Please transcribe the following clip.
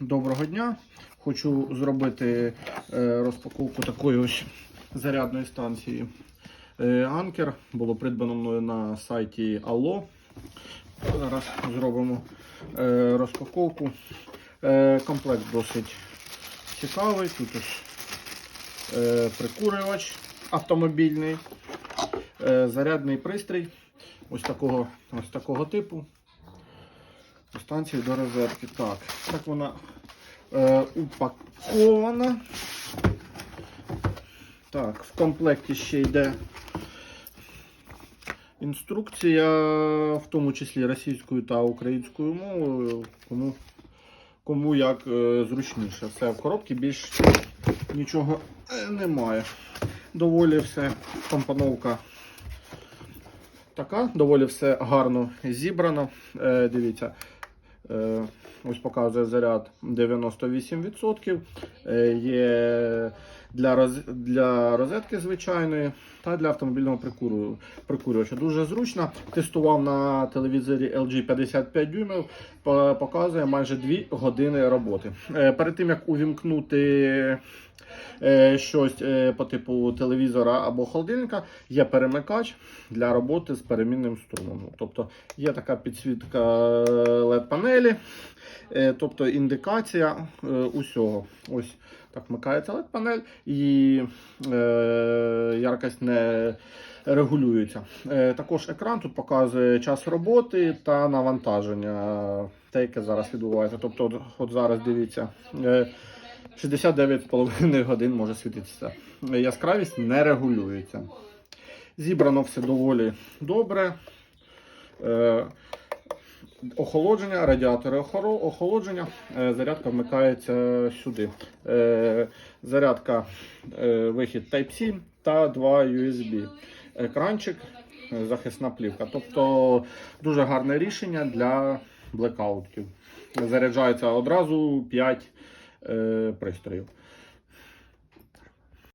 доброго дня. Хочу зробити е, розпаковку такої ось зарядної станції е, Анкер. Було придбано мною на сайті Allo. Зараз зробимо е, розпаковку. Комплект досить цікавий. Тут ось прикурювач автомобільний, зарядний пристрій ось такого, ось такого типу. Станції до розетки. Так, так вона е, упакована. Так, в комплекті ще йде інструкція, в тому числі російською та українською мовою. Кому, кому як е, зручніше. Все в коробці більш нічого е, немає. Доволі все компоновка така, доволі все гарно зібрано. Е, дивіться, ось показує заряд 98%. Е, є для, роз, для розетки звичайної та для автомобільного прикурю- прикурювача. Дуже зручно. Тестував на телевізорі LG 55 дюймів, показує майже 2 години роботи. Е, перед тим як увімкнути е, щось е, по типу телевізора або холодильника, є перемикач для роботи з перемінним струмом. Тобто є така підсвітка LED-панелі, е, тобто індикація е, усього. Ось так вмикається LED-панель і е, яркость не регулюється. Е, також екран тут показує час роботи та навантаження, те, яке зараз відбувається. Тобто, от зараз дивіться. Е, 69,5 годин може світитися. Яскравість не регулюється. Зібрано все доволі добре. Е, охолодження, радіатори охолодження, е, зарядка вмикається сюди. Е, зарядка, е, вихід Type-C та 2 USB. Екранчик, е, захисна плівка. Тобто дуже гарне рішення для блекаутів. Заряджається одразу 5 е, пристроїв.